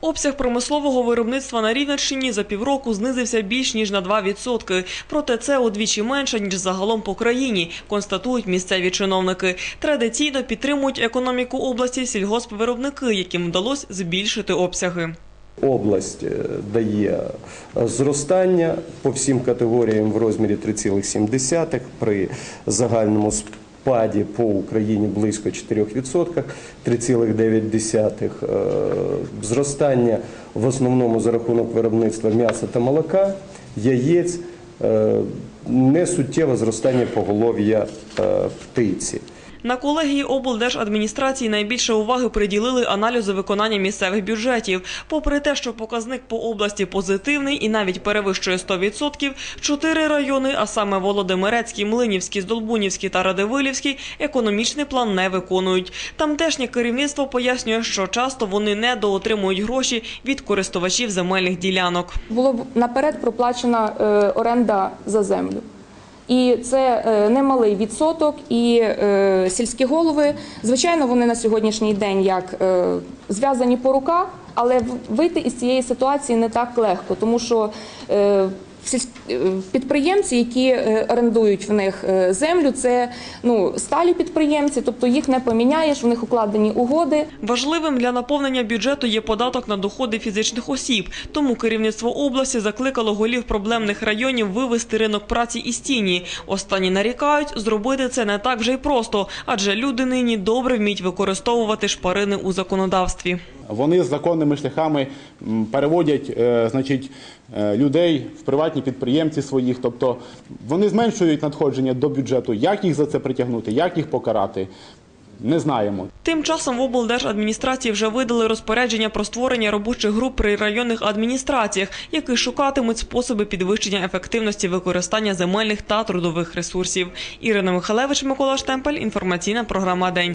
Обсяг промислового виробництва на Рівненщині за півроку знизився більш ніж на 2%. Проте це удвічі менше, ніж загалом по країні, констатують місцеві чиновники. Традиційно підтримують економіку області сільгоспвиробники, яким вдалося збільшити обсяги. Область е, дає е, зростання по всім категоріям в розмірі 3,7 при загальному спаді по Україні близько 4%, 3,9%. зростання в основному за рахунок виробництва м'яса та молока, яєць, несуттєве зростання поголов'я е, птиці. На колегії облдержадміністрації найбільше уваги приділили аналізу виконання місцевих бюджетів. Попри те, що показник по області позитивний і навіть перевищує 100%, чотири райони, а саме Володимирецький, Млинівський, Здолбунівський та Радивилівський, економічний план не виконують. Тамтешнє керівництво пояснює, що часто вони недоотримують гроші від користувачів земельних ділянок. Було б наперед проплачена е, оренда за землю. І це е, немалий відсоток. І е, сільські голови, звичайно, вони на сьогоднішній день як е, зв'язані по руках, але вийти із цієї ситуації не так легко, тому що підприємці, які е, орендують в них е, землю, це ну сталі підприємці, тобто їх не поміняєш, в них укладені угоди. Важливим для наповнення бюджету є податок на доходи фізичних осіб. Тому керівництво області закликало голів проблемних районів вивести ринок праці із тіні. Останні нарікають, зробити це не так вже й просто, адже люди нині добре вміють використовувати шпарини у законодавстві. Вони з законними шляхами переводять е, значить, е, людей в приватні підприємці своїх. Тобто вони зменшують надходження до бюджету. Як їх за це притягнути, як їх покарати, не знаємо. Тим часом в облдержадміністрації вже видали розпорядження про створення робочих груп при районних адміністраціях, які шукатимуть способи підвищення ефективності використання земельних та трудових ресурсів. Ірина Михалевич, Микола Штемпель. Інформаційна програма День.